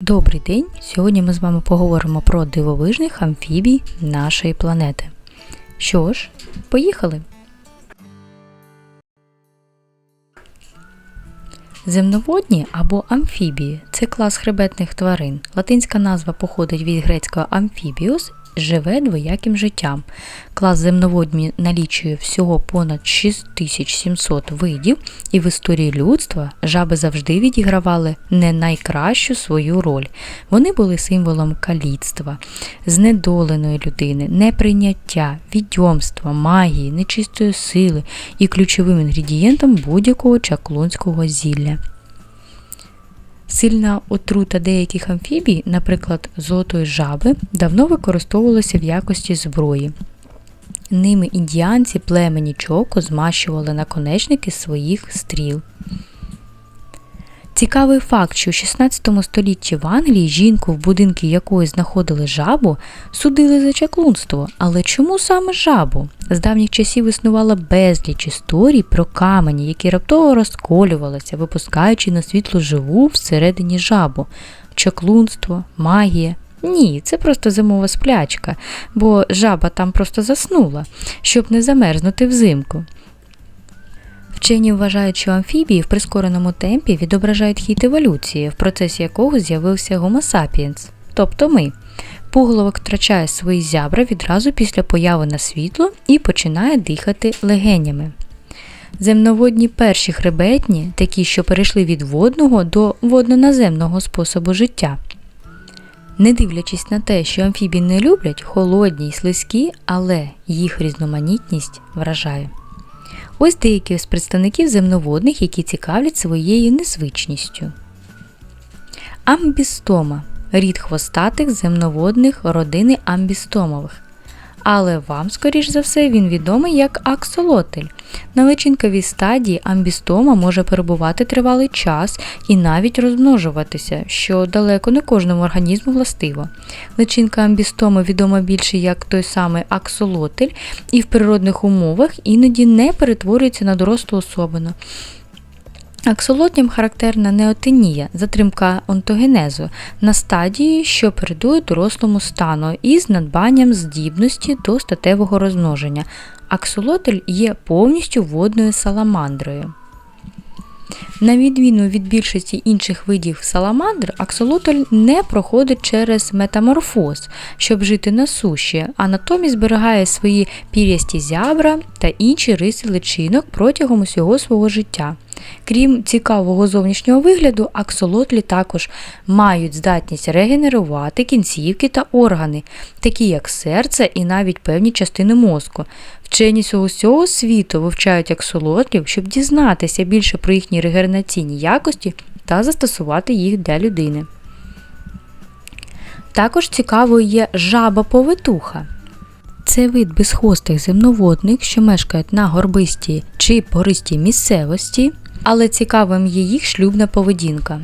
Добрий день! Сьогодні ми з вами поговоримо про дивовижних амфібій нашої планети. Що ж, поїхали! Земноводні або амфібії це клас хребетних тварин. Латинська назва походить від грецького амфібіус живе двояким життям. Клас земноводні налічує всього понад 6700 видів, і в історії людства жаби завжди відігравали не найкращу свою роль. Вони були символом каліцтва, знедоленої людини, неприйняття, відьомства, магії, нечистої сили і ключовим інгредієнтом будь-якого чаклунського зілля. Сильна отрута деяких амфібій, наприклад, золотої жаби, давно використовувалася в якості зброї. Ними індіанці племені Чоко змащували наконечники своїх стріл. Цікавий факт, що в 16 столітті в Англії жінку, в будинку якої знаходили жабу, судили за чаклунство. Але чому саме жабу? З давніх часів існувала безліч історій про камені, які раптово розколювалися, випускаючи на світло живу всередині жабу. Чаклунство, магія. Ні, це просто зимова сплячка, бо жаба там просто заснула, щоб не замерзнути взимку. Вчені вважають, що амфібії в прискореному темпі відображають хід еволюції, в процесі якого з'явився Homo sapiens, тобто ми. Пуголовок втрачає свої зябра відразу після появи на світло і починає дихати легенями. Земноводні перші хребетні, такі, що перейшли від водного до водно-наземного способу життя. Не дивлячись на те, що амфібії не люблять холодні й слизькі, але їх різноманітність вражає. Ось деякі з представників земноводних, які цікавлять своєю незвичністю. Амбістома рід хвостатих земноводних родини амбістомових. Але вам, скоріш за все, він відомий як аксолотель. На личинковій стадії амбістома може перебувати тривалий час і навіть розмножуватися, що далеко не кожному організму властиво. Личинка амбістоми відома більше як той самий аксолотель, і в природних умовах іноді не перетворюється на дорослу особину. Аксолотням характерна неотенія, затримка онтогенезу на стадії, що передує дорослому стану із надбанням здібності до статевого розмноження. Аксолотль є повністю водною саламандрою. На відміну від більшості інших видів саламандр, аксолотль не проходить через метаморфоз, щоб жити на суші, а натомість зберігає свої пір'ясті зябра та інші риси личинок протягом усього свого життя. Крім цікавого зовнішнього вигляду, аксолотлі також мають здатність регенерувати кінцівки та органи, такі як серце і навіть певні частини мозку. Вчені з усього світу вивчають аксолотлів, щоб дізнатися більше про їхні регенераційні якості та застосувати їх для людини. Також цікавою є жаба-повитуха. Це вид безхвостих земноводних, що мешкають на горбистій чи пористій місцевості, але цікавим є їх шлюбна поведінка.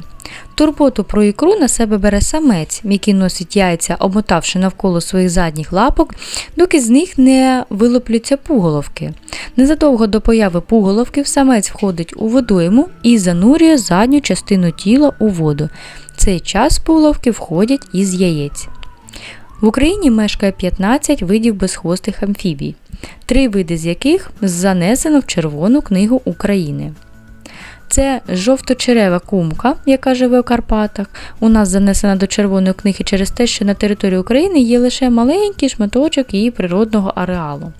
Турботу про ікру на себе бере самець, який носить яйця, обмотавши навколо своїх задніх лапок, доки з них не вилоплються пуголовки. Незадовго до появи пуголовків самець входить у водойму і занурює задню частину тіла у воду. Цей час пуголовки входять із яєць. В Україні мешкає 15 видів безхвостих амфібій, три види з яких занесено в Червону книгу України. Це жовточерева кумка, яка живе у Карпатах. У нас занесена до червоної книги через те, що на території України є лише маленький шматочок її природного ареалу.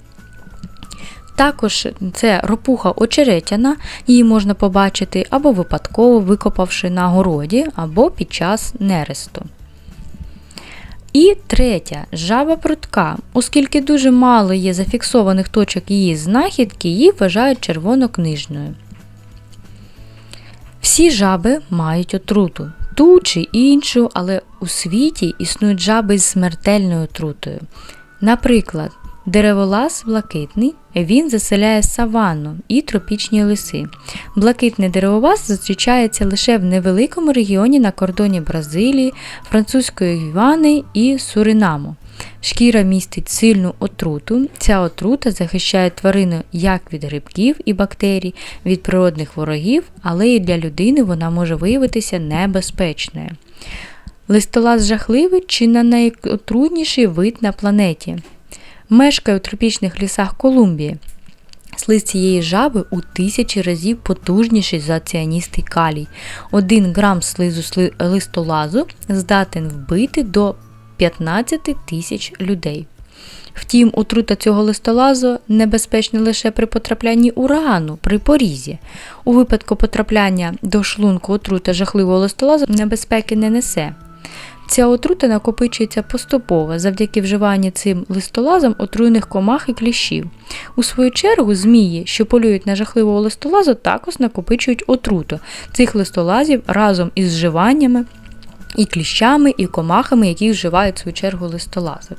Також це ропуха очеретяна, її можна побачити або випадково викопавши на городі, або під час нересту. І третя жаба прутка. Оскільки дуже мало є зафіксованих точок її знахідки, її вважають червонокнижною. Всі жаби мають отруту, ту чи іншу, але у світі існують жаби з смертельною отрутою. Наприклад, дереволаз блакитний він заселяє саванну і тропічні ліси. Блакитний деревоваз зустрічається лише в невеликому регіоні на кордоні Бразилії, французької Гвіани і Суринаму. Шкіра містить сильну отруту. Ця отрута захищає тварину як від грибків і бактерій, від природних ворогів, але і для людини вона може виявитися небезпечною. Листолаз жахливий чи на найотрудніший вид на планеті. Мешкає у тропічних лісах Колумбії. Слиз цієї жаби у тисячі разів потужніший за ціаністий калій. Один грам слизу листолазу здатен вбити до 15 тисяч людей. Втім, отрута цього листолазу небезпечна лише при потраплянні урагану при порізі. У випадку потрапляння до шлунку отрута жахливого листолазу небезпеки не несе. Ця отрута накопичується поступово завдяки вживанню цим листолазом отруйних комах і кліщів. У свою чергу, змії, що полюють на жахливого листолазу, також накопичують отруту цих листолазів разом із вживаннями і кліщами, і комахами, які вживають в свою чергу листолази.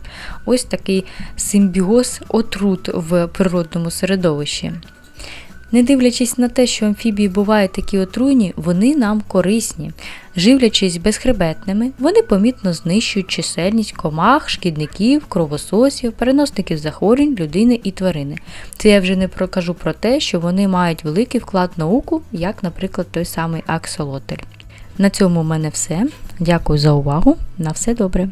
Ось такий симбіоз отрут в природному середовищі. Не дивлячись на те, що амфібії бувають такі отруйні, вони нам корисні. Живлячись безхребетними, вони помітно знищують чисельність комах, шкідників, кровососів, переносників захворювань людини і тварини. Це я вже не прокажу про те, що вони мають великий вклад в науку, як, наприклад, той самий аксолотель. На цьому в мене все. Дякую за увагу. На все добре.